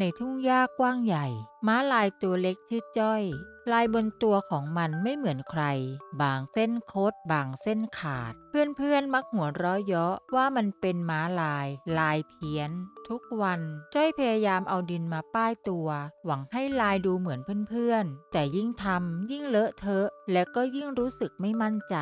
ในทุ่งหม้าลายตัวเล็กชื่อจ้อย ลายบนตัวของมันไม่เหมือนใคร บางเส้นโคดบางเส้นขาด เพื่อนๆมักหัวเราะเยาะว่ามันเป็นม้าลาย ลายเพี้ยน ทุกวัน จ้อยพยายามเอาดินมาป้ายตัว หวังให้ลายดูเหมือนเพื่อนๆ แต่ยิ่งทำยิ่งเลอะเทอะ และก็ยิ่งรู้สึกไม่มั่นใจ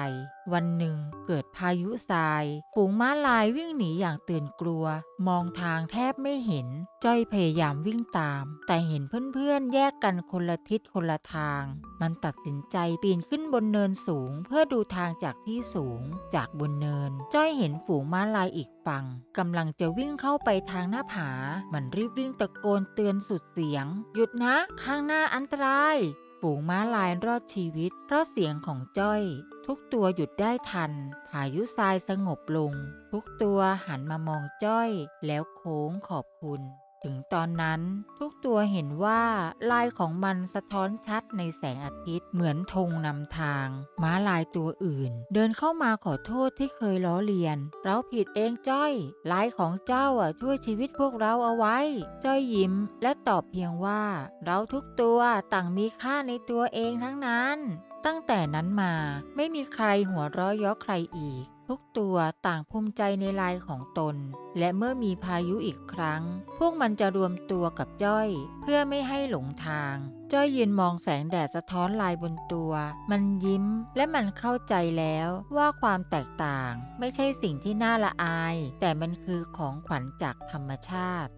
วันหนึ่งเกิดพายุทราย ฝูงม้าลายวิ่งหนีอย่างตื่นกลัว มองทางแทบไม่เห็น จ้อยพยายามวิ่งตาม แต่เห็นเพื่อนๆแยกกันคนละทิศคนละทาง มันตัดสินใจปีนขึ้นบนเนินสูง เพื่อดูทางจากที่สูง จากบนเนิน จ้อยเห็นฝูงม้าลายอีกฝั่งกำลังจะวิ่งเข้าไปทางหน้าผา มันรีบวิ่งตะโกนเตือนสุดเสียง หยุดนะ ข้างหน้าอันตราย ฝูงม้าลายรอดชีวิตเพราะเสียงของจ้อย ทุกตัวหยุดได้ทันพายุทรายสงบลง ทุกตัวหันมามองจ้อย แล้วโค้งขอบคุณ ถึงตอนนั้นทุกตัวเห็นว่าลายของมันสะท้อนชัดในแสงอาทิตย์เหมือนธงนำทาง ม้าลายตัวอื่น เดินเข้ามาขอโทษที่เคยล้อเลียน เราผิดเองจ้อย ลายของเจ้าอะช่วยชีวิตพวกเราเอาไว้ จ้อยยิ้มและตอบเพียงว่า เราทุกตัวต่างมีค่าในตัวเองทั้งนั้น ตั้งแต่นั้นมาไม่มีใครหัวเราะเยาะใครอีก ทุกตัวต่างภูมิใจในลายของตน และเมื่อมีพายุอีกครั้ง พวกมันจะรวมตัวกับจ้อย เพื่อไม่ให้หลงทาง จ้อยยืนมองแสงแดดสะท้อนลายบนตัว มันยิ้มและมันเข้าใจแล้วว่าความแตกต่าง ไม่ใช่สิ่งที่น่าละอาย แต่มันคือของขวัญจากธรรมชาติ